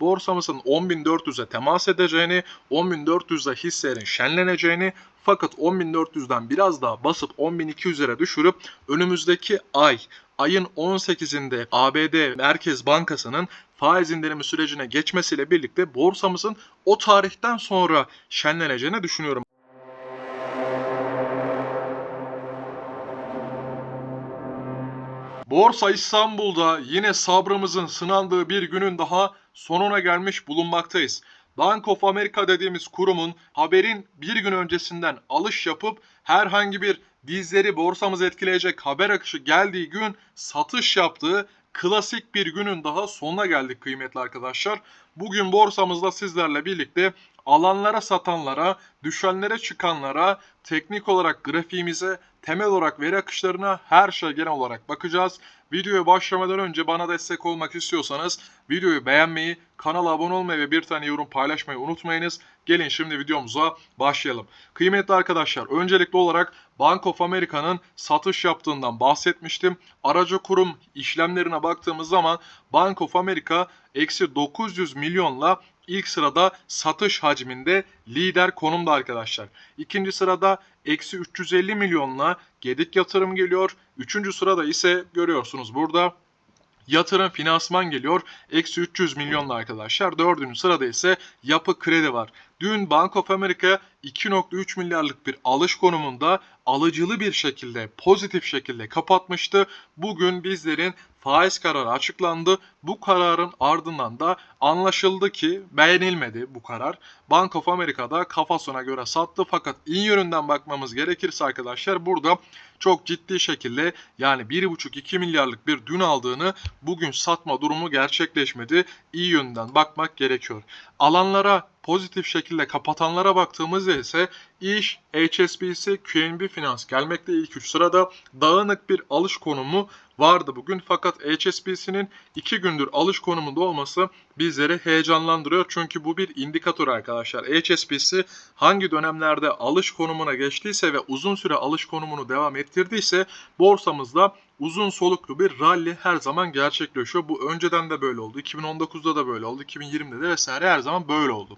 borsamızın 10.400'e temas edeceğini, 10.400'de hisselerin şenleneceğini fakat 10.400'den biraz daha basıp 10.200'lere düşürüp önümüzdeki ay ayın 18'inde ABD Merkez Bankası'nın faiz indirimi sürecine geçmesiyle birlikte borsamızın o tarihten sonra şenleneceğini düşünüyorum. Borsa İstanbul'da yine sabrımızın sınandığı bir günün daha sonuna gelmiş bulunmaktayız. Bank of America dediğimiz kurumun haberin bir gün öncesinden alış yapıp herhangi bir bizleri borsamızı etkileyecek haber akışı geldiği gün satış yaptığı klasik bir günün daha sonuna geldik kıymetli arkadaşlar. Bugün borsamızda sizlerle birlikte alanlara satanlara, düşenlere çıkanlara, teknik olarak grafiğimize, temel olarak veri akışlarına her şey genel olarak bakacağız. Videoya başlamadan önce bana destek olmak istiyorsanız videoyu beğenmeyi, kanala abone olmayı ve bir tane yorum paylaşmayı unutmayınız. Gelin şimdi videomuza başlayalım. Kıymetli arkadaşlar öncelikli olarak Bank of America'nın satış yaptığından bahsetmiştim. Aracı kurum işlemlerine baktığımız zaman Bank of America eksi 900 milyonla ilk sırada satış hacminde lider konumda arkadaşlar. İkinci sırada eksi 350 milyonla Gedik yatırım geliyor. Üçüncü sırada ise görüyorsunuz burada yatırım finansman geliyor. Eksi 300 milyonla arkadaşlar. Dördüncü sırada ise yapı kredi var. Dün Bank of America 2.3 milyarlık bir alış konumunda alıcılı bir şekilde pozitif şekilde kapatmıştı. Bugün bizlerin faiz kararı açıklandı. Bu kararın ardından da anlaşıldı ki beğenilmedi bu karar. Bank of America'da kafasına göre sattı fakat iyi yönünden bakmamız gerekirse arkadaşlar burada çok ciddi şekilde yani 1,5-2 milyarlık bir dün aldığını bugün satma durumu gerçekleşmedi. İyi yönden bakmak gerekiyor. Alanlara pozitif şekilde kapatanlara baktığımızda ise iş HSBC, QNB Finans gelmekte ilk 3 sırada dağınık bir alış konumu vardı bugün. Fakat HSBC'nin 2 gündür alış konumunda olması bizleri heyecanlandırıyor. Çünkü bu bir indikatör arkadaşlar. HSBC hangi dönemlerde alış konumuna geçtiyse ve uzun süre alış konumunu devam ettirdiyse borsamızda uzun soluklu bir rally her zaman gerçekleşiyor. Bu önceden de böyle oldu. 2019'da da böyle oldu. 2020'de de vesaire her zaman böyle oldu.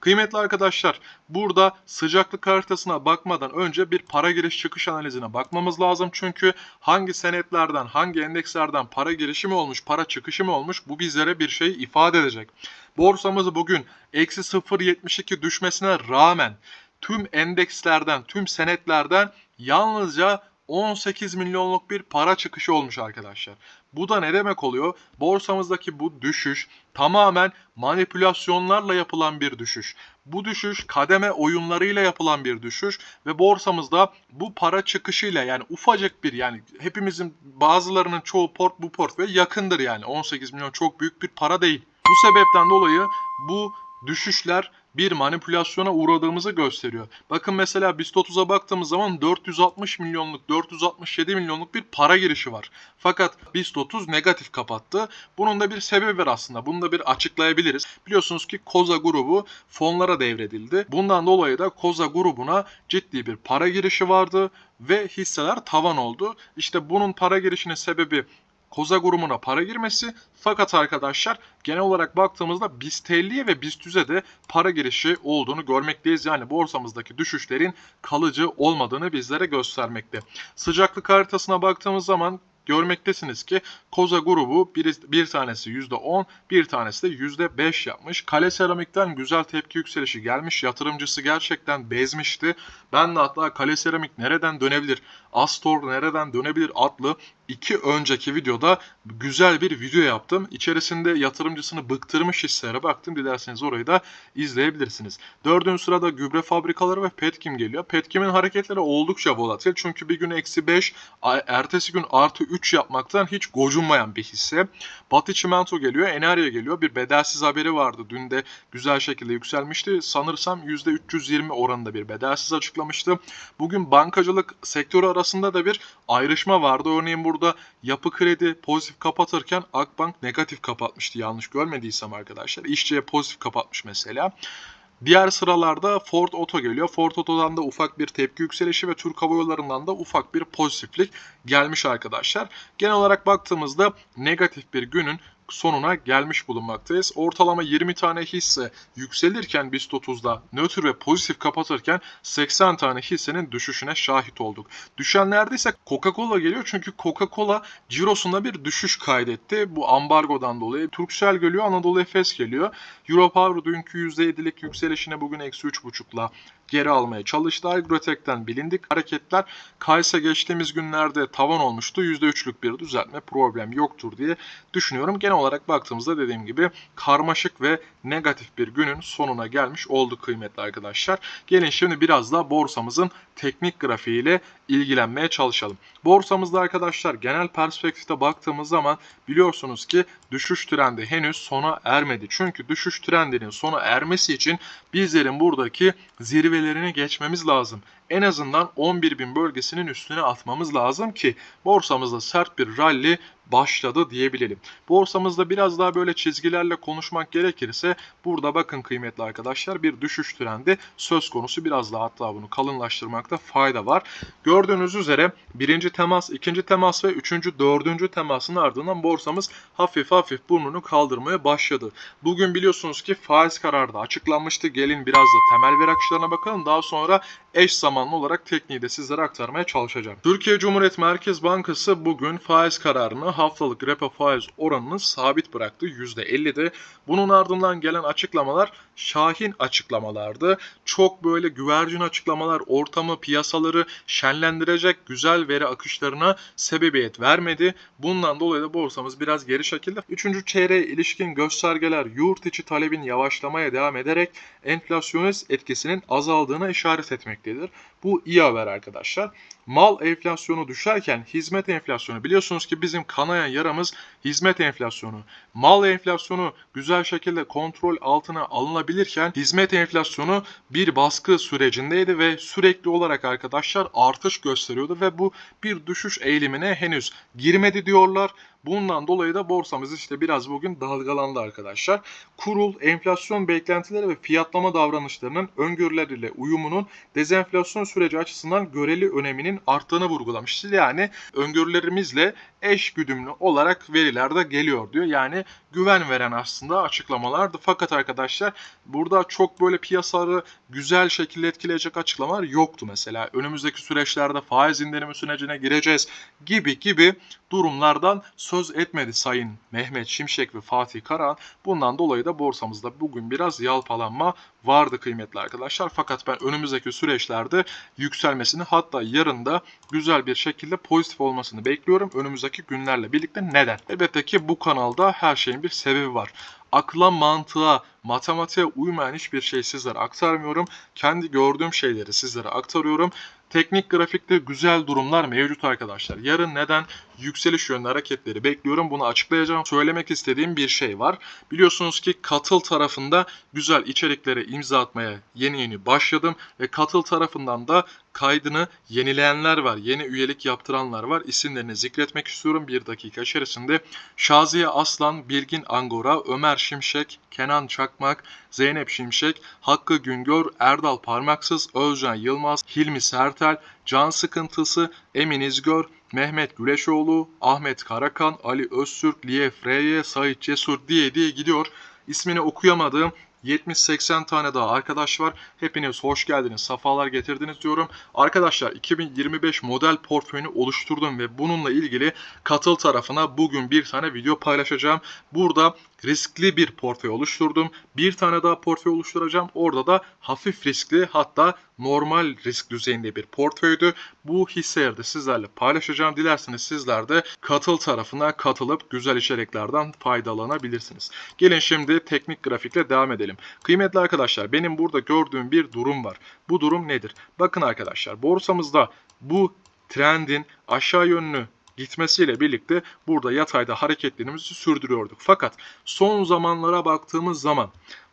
Kıymetli arkadaşlar burada sıcaklık haritasına bakmadan önce bir para giriş çıkış analizine bakmamız lazım. Çünkü hangi senetlerden hangi endekslerden para girişi mi olmuş para çıkışı mı olmuş bu bizlere bir şey ifade edecek. Borsamız bugün eksi 0.72 düşmesine rağmen tüm endekslerden tüm senetlerden yalnızca 18 milyonluk bir para çıkışı olmuş arkadaşlar. Bu da ne demek oluyor? Borsamızdaki bu düşüş tamamen manipülasyonlarla yapılan bir düşüş. Bu düşüş kademe oyunlarıyla yapılan bir düşüş ve borsamızda bu para çıkışıyla yani ufacık bir yani hepimizin bazılarının çoğu port bu portföy yakındır yani 18 milyon çok büyük bir para değil. Bu sebepten dolayı bu düşüşler bir manipülasyona uğradığımızı gösteriyor. Bakın mesela BIST 30'a baktığımız zaman 460 milyonluk, 467 milyonluk bir para girişi var. Fakat BIST 30 negatif kapattı. Bunun da bir sebebi var aslında. Bunu da bir açıklayabiliriz. Biliyorsunuz ki Koza grubu fonlara devredildi. Bundan dolayı da Koza grubuna ciddi bir para girişi vardı ve hisseler tavan oldu. İşte bunun para girişinin sebebi Koza grubuna para girmesi fakat arkadaşlar genel olarak baktığımızda BIST 50'ye ve BIST 100'e de para girişi olduğunu görmekteyiz. Yani borsamızdaki düşüşlerin kalıcı olmadığını bizlere göstermekte. Sıcaklık haritasına baktığımız zaman görmektesiniz ki Koza grubu bir, bir tanesi %10, bir tanesi de %5 yapmış. Kale Seramik'ten güzel tepki yükselişi gelmiş. Yatırımcısı gerçekten bezmişti. Ben de hatta Kale Seramik nereden dönebilir, Astor nereden dönebilir adlı iki önceki videoda güzel bir video yaptım. İçerisinde yatırımcısını bıktırmış hisselere baktım. Dilerseniz orayı da izleyebilirsiniz. Dördüncü sırada gübre fabrikaları ve Petkim geliyor. Petkim'in hareketleri oldukça volatil. Çünkü bir gün eksi 5, ertesi gün artı 3 yapmaktan hiç gocunmayan bir hisse. Batı Çimento geliyor, Enerya geliyor. Bir bedelsiz haberi vardı. Dün de güzel şekilde yükselmişti. Sanırsam %320 oranında bir bedelsiz açıklamıştı. Bugün bankacılık sektörü arasında da bir ayrışma vardı. Örneğin burada yapı kredi pozitif kapatırken Akbank negatif kapatmıştı yanlış görmediysem arkadaşlar. İşçiye pozitif kapatmış mesela. Diğer sıralarda Ford Auto geliyor. Ford Auto'dan da ufak bir tepki yükselişi ve Türk Hava Yolları'ndan da ufak bir pozitiflik gelmiş arkadaşlar. Genel olarak baktığımızda negatif bir günün sonuna gelmiş bulunmaktayız. Ortalama 20 tane hisse yükselirken BIST 30'da nötr ve pozitif kapatırken 80 tane hissenin düşüşüne şahit olduk. Düşenlerde ise Coca-Cola geliyor çünkü Coca-Cola cirosunda bir düşüş kaydetti. Bu ambargodan dolayı. Turkcell geliyor, Anadolu Efes geliyor. Europower dünkü %7'lik yükselişine bugün eksi 3,5'la geri almaya çalıştı. Agrotek'ten bilindik hareketler Kaysa geçtiğimiz günlerde tavan olmuştu. %3'lük bir düzeltme problem yoktur diye düşünüyorum. Genel olarak baktığımızda dediğim gibi karmaşık ve negatif bir günün sonuna gelmiş olduk kıymetli arkadaşlar. Gelin şimdi biraz daha borsamızın teknik grafiğiyle ilgilenmeye çalışalım. Borsamızda arkadaşlar genel perspektifte baktığımız zaman biliyorsunuz ki düşüş trendi henüz sona ermedi. Çünkü düşüş trendinin sona ermesi için bizlerin buradaki zirvelerini geçmemiz lazım. En azından 11.000 bölgesinin üstüne atmamız lazım ki borsamızda sert bir rally başladı diyebilelim. Borsamızda biraz daha böyle çizgilerle konuşmak gerekirse burada bakın kıymetli arkadaşlar bir düşüş trendi söz konusu. Biraz daha hatta bunu kalınlaştırmakta fayda var. Gördüğünüz üzere birinci temas, ikinci temas ve üçüncü, dördüncü temasın ardından borsamız hafif hafif burnunu kaldırmaya başladı. Bugün biliyorsunuz ki faiz kararı da açıklanmıştı. Gelin biraz da temel veri akışlarına bakalım. Daha sonra eş zamanlı olarak tekniği de sizlere aktarmaya çalışacağım. Türkiye Cumhuriyet Merkez Bankası bugün faiz kararını haftalık repo faiz oranını sabit bıraktı %50'de. Bunun ardından gelen açıklamalar şahin açıklamalardı. Çok böyle güvercin açıklamalar ortamı, piyasaları şenlendirecek güzel veri akışlarına sebebiyet vermedi. Bundan dolayı da borsamız biraz geri şekilde. Üçüncü çeyreğe ilişkin göstergeler yurt içi talebin yavaşlamaya devam ederek enflasyonist etkisinin azaldığına işaret etmektedir. Bu iyi haber arkadaşlar. Mal enflasyonu düşerken hizmet enflasyonu biliyorsunuz ki bizim kanayan yaramız hizmet enflasyonu. Mal enflasyonu güzel şekilde kontrol altına alınabilirken hizmet enflasyonu bir baskı sürecindeydi ve sürekli olarak arkadaşlar artış gösteriyordu ve bu bir düşüş eğilimine henüz girmedi diyorlar. Bundan dolayı da borsamız işte biraz bugün dalgalandı arkadaşlar. Kurul enflasyon beklentileri ve fiyatlama davranışlarının öngörüleriyle uyumunun dezenflasyon süreci açısından göreli öneminin arttığını vurgulamıştır. Yani öngörülerimizle eş güdümlü olarak veriler de geliyor diyor. Yani güven veren aslında açıklamalardı. Fakat arkadaşlar burada çok böyle piyasaları güzel şekilde etkileyecek açıklamalar yoktu mesela. Önümüzdeki süreçlerde faiz indirimi sürecine gireceğiz gibi gibi durumlardan söz etmedi Sayın Mehmet Şimşek ve Fatih Karahan. Bundan dolayı da borsamızda bugün biraz yalpalanma vardı kıymetli arkadaşlar. Fakat ben önümüzdeki süreçlerde yükselmesini hatta yarın da güzel bir şekilde pozitif olmasını bekliyorum. Önümüzdeki günlerle birlikte neden? Elbette ki bu kanalda her şeyin bir sebebi var akla, mantığa, matematiğe uymayan hiçbir şey sizlere aktarmıyorum. Kendi gördüğüm şeyleri sizlere aktarıyorum. Teknik grafikte güzel durumlar mevcut arkadaşlar. Yarın neden yükseliş yönlü hareketleri bekliyorum bunu açıklayacağım. Söylemek istediğim bir şey var. Biliyorsunuz ki katıl tarafında güzel içeriklere imza atmaya yeni yeni başladım. Ve katıl tarafından da kaydını yenileyenler var. Yeni üyelik yaptıranlar var. İsimlerini zikretmek istiyorum bir dakika içerisinde. Şaziye Aslan, Bilgin Angora, Ömer Şimşek, Kenan Çakmak, Zeynep Şimşek, Hakkı Güngör, Erdal Parmaksız, Özcan Yılmaz, Hilmi Sertel, Can Sıkıntısı, Emin İzgör, Mehmet Güleşoğlu, Ahmet Karakan, Ali Öztürk, Liye Freye, Sait Cesur diye diye gidiyor. İsmini okuyamadığım 70-80 tane daha arkadaş var. Hepiniz hoş geldiniz, safalar getirdiniz diyorum. Arkadaşlar 2025 model portföyünü oluşturdum ve bununla ilgili katıl tarafına bugün bir tane video paylaşacağım. Burada riskli bir portföy oluşturdum. Bir tane daha portföy oluşturacağım. Orada da hafif riskli hatta normal risk düzeyinde bir portföydü. Bu hisseleri de sizlerle paylaşacağım. Dilerseniz sizler de katıl tarafına katılıp güzel içeriklerden faydalanabilirsiniz. Gelin şimdi teknik grafikle devam edelim. Kıymetli arkadaşlar benim burada gördüğüm bir durum var. Bu durum nedir? Bakın arkadaşlar borsamızda bu trendin aşağı yönlü gitmesiyle birlikte burada yatayda hareketlerimizi sürdürüyorduk. Fakat son zamanlara baktığımız zaman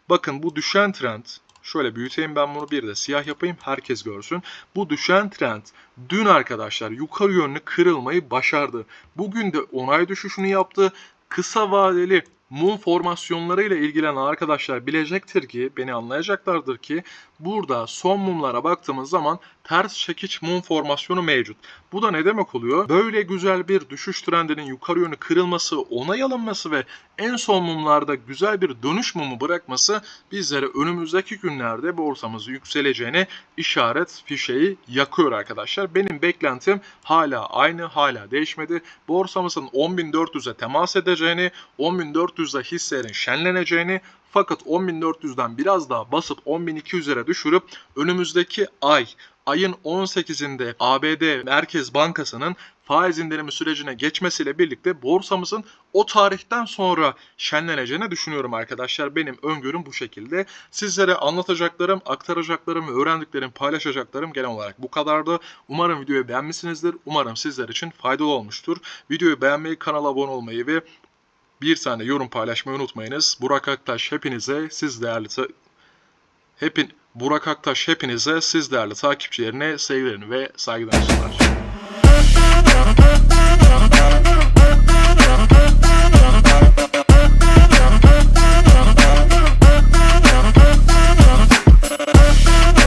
bakın bu düşen trend Şöyle büyüteyim ben bunu bir de siyah yapayım herkes görsün. Bu düşen trend dün arkadaşlar yukarı yönlü kırılmayı başardı. Bugün de onay düşüşünü yaptı. Kısa vadeli mum formasyonlarıyla ilgilenen arkadaşlar bilecektir ki, beni anlayacaklardır ki burada son mumlara baktığımız zaman ters çekiç mum formasyonu mevcut. Bu da ne demek oluyor? Böyle güzel bir düşüş trendinin yukarı yönlü kırılması, onay alınması ve en son mumlarda güzel bir dönüş mumu bırakması bizlere önümüzdeki günlerde borsamızın yükseleceğine işaret fişeği yakıyor arkadaşlar. Benim beklentim hala aynı, hala değişmedi. Borsamızın 10.400'e temas edeceğini, 10.400'de hisselerin şenleneceğini fakat 10.400'den biraz daha basıp 10.200'lere düşürüp önümüzdeki ay ayın 18'inde ABD Merkez Bankası'nın faiz indirimi sürecine geçmesiyle birlikte borsamızın o tarihten sonra şenleneceğini düşünüyorum arkadaşlar. Benim öngörüm bu şekilde. Sizlere anlatacaklarım, aktaracaklarım öğrendiklerim, paylaşacaklarım genel olarak bu kadardı. Umarım videoyu beğenmişsinizdir. Umarım sizler için faydalı olmuştur. Videoyu beğenmeyi, kanala abone olmayı ve bir tane yorum paylaşmayı unutmayınız. Burak Aktaş hepinize, siz değerli hepin Burak Aktaş hepinize, siz değerli takipçilerine sevgilerini ve saygılarını sunar.